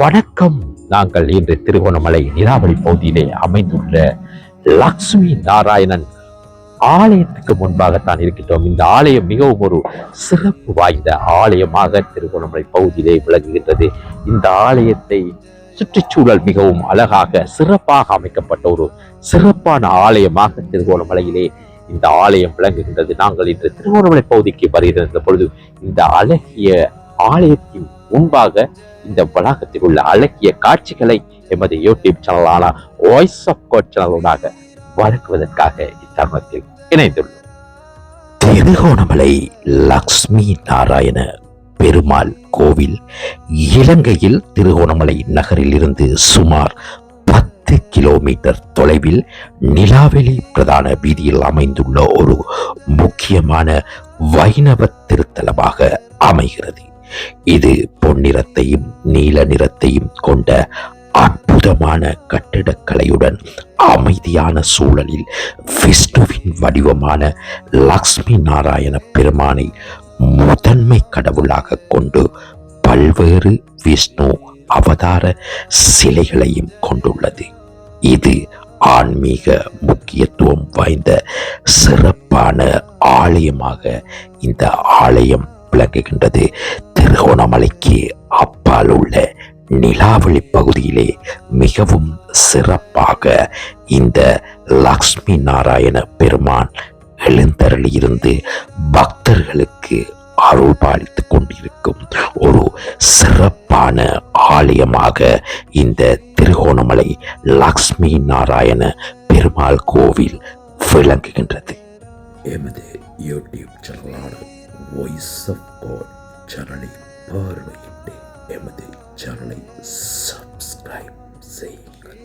வணக்கம். நாங்கள் இன்று திருகோணமலை நிலாவளி பகுதியிலே அமைந்துள்ள லக்ஷ்மி நாராயணன் ஆலயத்துக்கு முன்பாகத்தான் இருக்கின்றோம். இந்த ஆலயம் மிகவும் ஒரு சிறப்பு வாய்ந்த ஆலயமாக திருகோணமலை பகுதியிலே விளங்குகின்றது. இந்த ஆலயத்தை சுற்றுச்சூழல் மிகவும் அழகாக சிறப்பாக அமைக்கப்பட்ட ஒரு சிறப்பான ஆலயமாக திருகோணமலையிலே இந்த ஆலயம் விளங்குகின்றது. நாங்கள் இன்று திருகோணமலை பகுதிக்கு வருகிற பொழுது இந்த அழகிய ஆலயத்தின் முன்பாக இந்த வளாகத்தில் உள்ள அழகிய காட்சிகளை எமது யூடியூப் சேனலான வாய்ஸ் ஆஃப் கோட் சேனலோடாக வழங்குவதற்காக இத்தருணத்தில் இணைந்துள்ளோம். திருகோணமலை லக்ஷ்மி நாராயண பெருமாள் கோவில் இலங்கையில் திருகோணமலை நகரில் இருந்து சுமார் பத்து கிலோமீட்டர் தொலைவில் நிலாவெளி பிரதான வீதியில் அமைந்துள்ள ஒரு முக்கியமான வைணவ திருத்தலமாக அமைகிறது. இது பொன்னிறத்தையும் நீல நிறத்தையும் கொண்ட அற்புதமான கட்டிடக்கலையுடன் அமைதியான சூழலில் விஷ்ணுவின் வடிவமான லக்ஷ்மி நாராயண பெருமானை முதன்மை கடவுளாக கொண்டு பல்வேறு விஷ்ணு அவதார சிலைகளையும் கொண்டுள்ளது. இது ஆன்மீக முக்கியத்துவம் வாய்ந்த சிறப்பான ஆலயமாக இந்த ஆலயம் விளங்குகின்றது திருகோணமலைக்கு அப்பால் உள்ள நிலாவளி பகுதியிலே மிகவும் சிறப்பாக இந்த லக்ஷ்மி நாராயண பெருமான் எழுந்தருளியிருந்து பக்தர்களுக்கு அருள் கொண்டிருக்கும் ஒரு சிறப்பான ஆலயமாக இந்த திருகோணமலை லக்ஷ்மி நாராயண பெருமாள் கோவில் விளங்குகின்றது. எமது யூடியூப் சேனலான வாய்ஸ் ஆஃப் காட் சேனலை பார்வையிட்டு எமது சேனலை சப்ஸ்கிரைப் செய்யுங்கள்